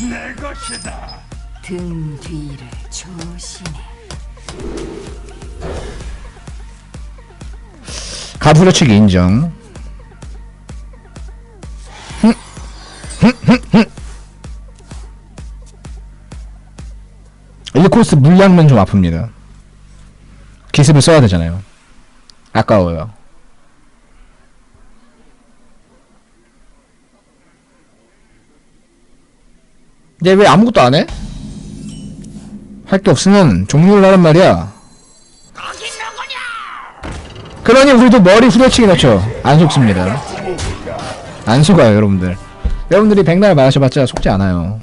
내 것이다. 등 뒤를 조심해. 가부려치기 인정. 일코스 물량면 좀 아픕니다. 기습을 써야 되잖아요. 아까워요. 얘 왜 아무것도 안 해? 할 게 없으면 종료를 하란 말이야. 그러니 우리도 머리 후려치기 넣죠. 안 속습니다. 안 속아요, 여러분들. 여러분들이 백날 마셔봤자 속지 않아요.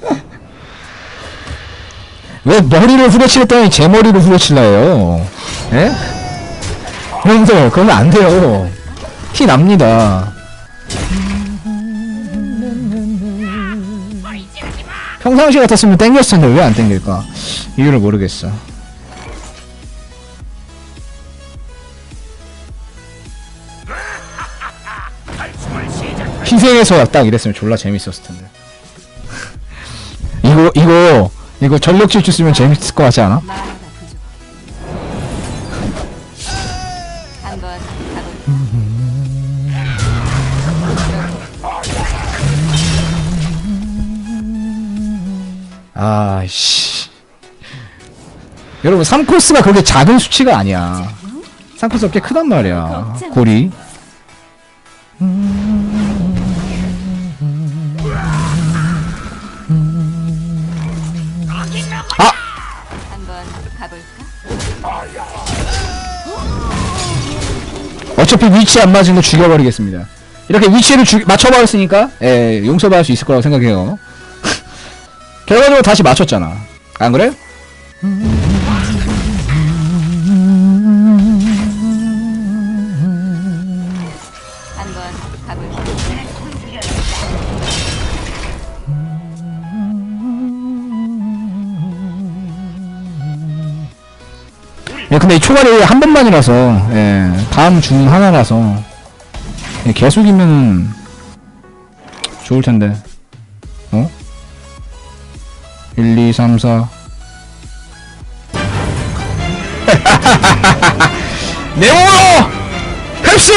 왜 머리를 후려치겠다니 제 머리를 후려칠라 해요? 예? 여러분들, 그러면 안 돼요. 티 납니다. 평상시 같았으면 땡겼을 텐데 왜 안 땡길까? 이유를 모르겠어. 희생해서 딱 이랬으면 졸라 재밌었을 텐데. 이거 이거 이거 전력 질주 쓰면 재밌을 것 같지 않아? 아씨. 여러분 3코스가 그렇게 작은 수치가 아니야. 3코스가 꽤 크단 말이야. 골이. 아! 어차피 위치 안거 죽여버리겠습니다. 이렇게 위치를 주, 맞춰버렸으니까 예, 용서받을 수 있을 거라고 생각해요. 결과적으로 다시 맞췄잖아. 안 그래? 한번? 예, 근데 이 초반에 한 번만이라서 예, 다음 중 하나라서 예, 계속이면 좋을 텐데. 어? 1, 2, 3, 4. 네모로 흡수!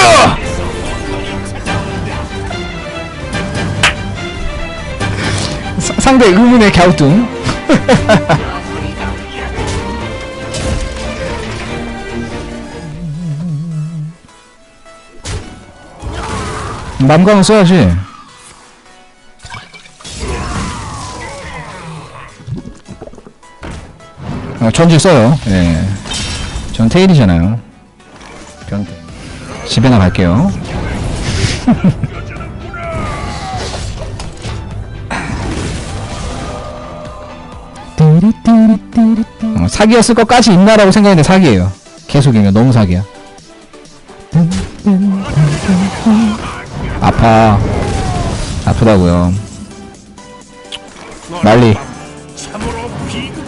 사- 상대 의문의 갸우뚱. 남강은 써야지. 아, 전지 써요. 예. 전 테일이잖아요. 변태. 집에 나 갈게요. 어, 사기였을 것까지 있나라고 생각했는데 사기예요. 계속이면 너무 사기야. 아파. 아프다고요.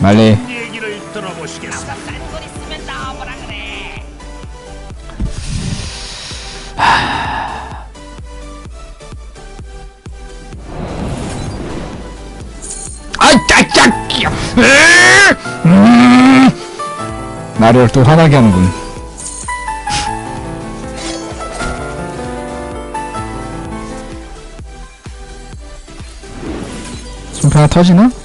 말리. 참으로 비극 말리. 얘기를 들어보시겠어. 아이 짝짝. 음. 나를 또 화나게 하는군. 하나 터지나?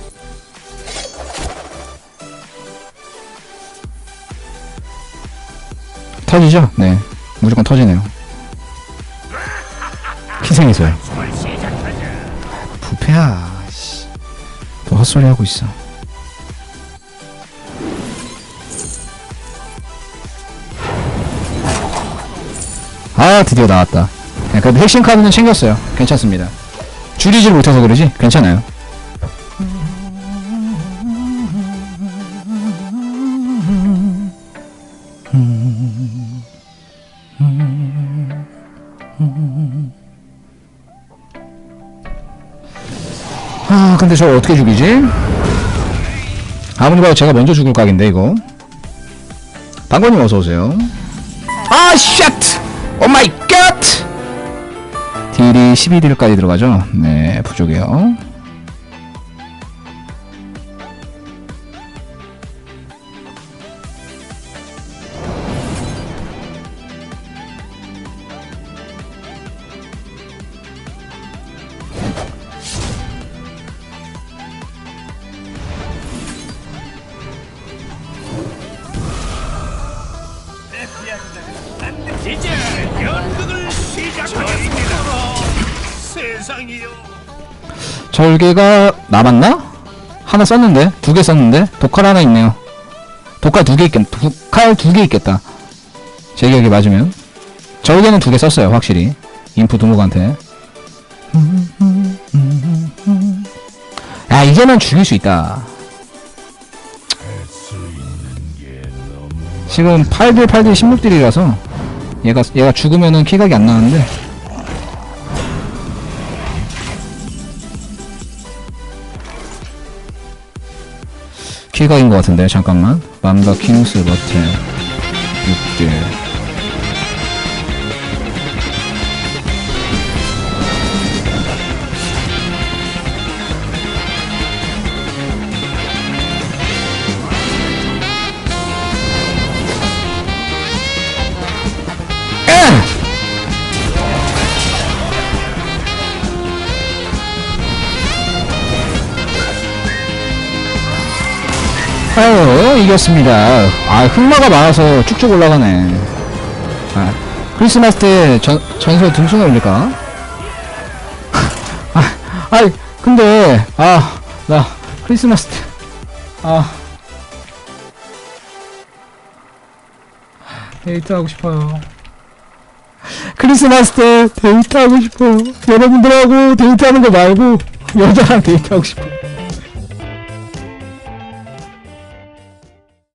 터지죠? 네. 무조건 터지네요. 희생해서요. 부패야. 씨. 또 헛소리 하고 있어. 아 드디어 나왔다. 네, 그래도 핵심 카드는 챙겼어요. 괜찮습니다. 줄이질 못해서 그러지 괜찮아요. 아 근데 저 어떻게 죽이지? 아무리 봐도 제가 먼저 죽을 각인데 이거 방건님 어서오세요 아 쉣! 오 마이 갓! 딜이 12딜까지 들어가죠 네 부족해요 이제 연극을 시작하겠습니다. 세상이요. 절개가 남았나? 하나 썼는데 두 개 썼는데 독칼 하나 있네요. 독칼 두 개 있겠 독칼 두 개 있겠다. 제 기억이 맞으면. 절개는 두 개 썼어요 확실히. 인프 두목한테. 야 이제는 죽일 수 있다. 지금 8딜 8딜 16딜이라서 얘가 얘가 죽으면은 키각이 안 나는데. 키각인 것 같은데 잠깐만. 맘다 킹스 버튼 6딜 아유 이겼습니다. 아 흑마가 많아서 쭉쭉 올라가네. 아, 크리스마스 때 전, 전설 등수나 올릴까? 아, 아이 근데 아 나 크리스마스 때 아. 데이트 하고 싶어요. 크리스마스 때 데이트 하고 싶어요. 여러분들하고 데이트 하는 거 말고 여자랑 데이트 하고 싶어요